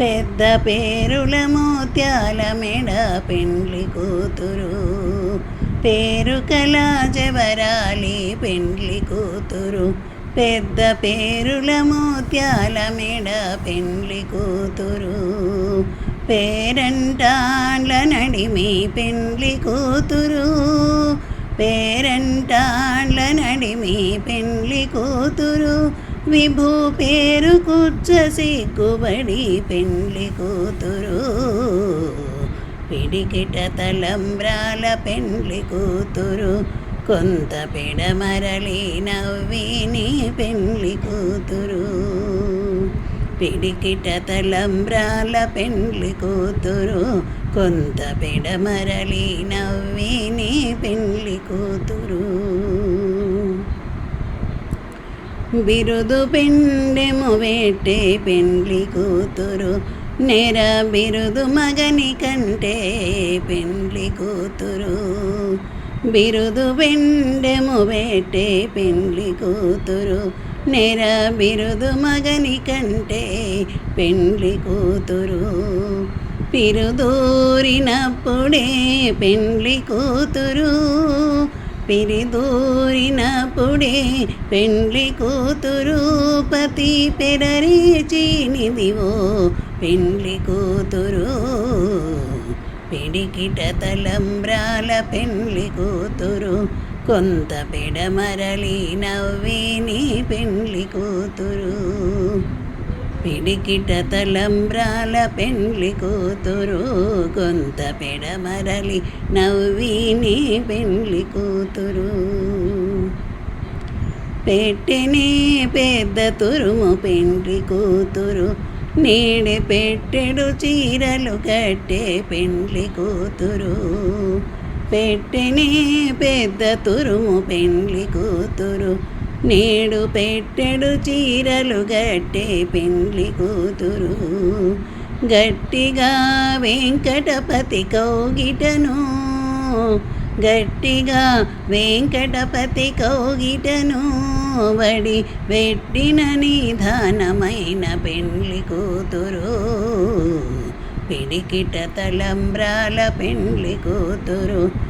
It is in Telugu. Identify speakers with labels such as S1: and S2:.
S1: పెద్ద పేరుల మోత్యాల మెడ పెండ్లి కూతురు. పేరు కల జవరాలి పెండ్లి కూతురు. పెద్ద పేరుల మోత్యాల మెడ పెండ్లి కూతురు. పేరంటాళ్ళ నడిమి పెండ్లి కూతురు. పేరంటాండ్ల నడిమి పెండ్లి కూతురు. విభూ పేరు కూర్చ సిగ్గుబడి పెండ్లి కూతురు. పిడికిట తలంబ్రాల పెండ్లి కూతురు. కొంత పెడమరలి నవ్విని పెండ్లి కూతురు. పిడికిట తలంబ్రాల పెండ్లి కూతురు. కొంత పెడమరలి నవ్విని పెండ్లి కూతురు. బిరుదు పెండెము వేటే పెండ్లి కూతురు. నెర బిరుదు మగని కంటే పెండ్లి కూతురు. బిరుదు పెండెము వేటే పెండ్లి కూతురు. నెర బిరుదు మగని కంటే పెండ్లి కూతురు. పిరుదూరినప్పుడే పెండ్లి కూతురు. పిరిదూరినప్పుడే పెండ్లి కూతురు. పతి పెరరేచినిదివో పెండ్లి కూతురు. పిడికిట తలంబ్రాల పెండ్లి కూతురు. కొంత పెడమరలి నవ్విని పెండ్లి కూతురు. పిడికిట తలంబ్రాల పెండ్లి కూతురు కొంత పెడమరలి నవ్విని పెండ్లి కూతురు. పెట్టిని పెద్ద తురుము పెండ్లి కూతురు. నీడి పెట్టెడు చీరలు కట్టే పెండ్లి కూతురు. పెట్టిని పెద్ద తురుము పెండ్లి కూతురు. నేడు పెట్టెడు చీరలు గట్టే పెండ్లి కూతురు. గట్టిగా వెంకటపతి కౌగిటను. గట్టిగా వెంకటపతి కౌగిటను. వడి పెట్టిన నిధానమైన పెండ్లి కూతురు. పిడికిట తలంబ్రాల పెండ్లి కూతురు.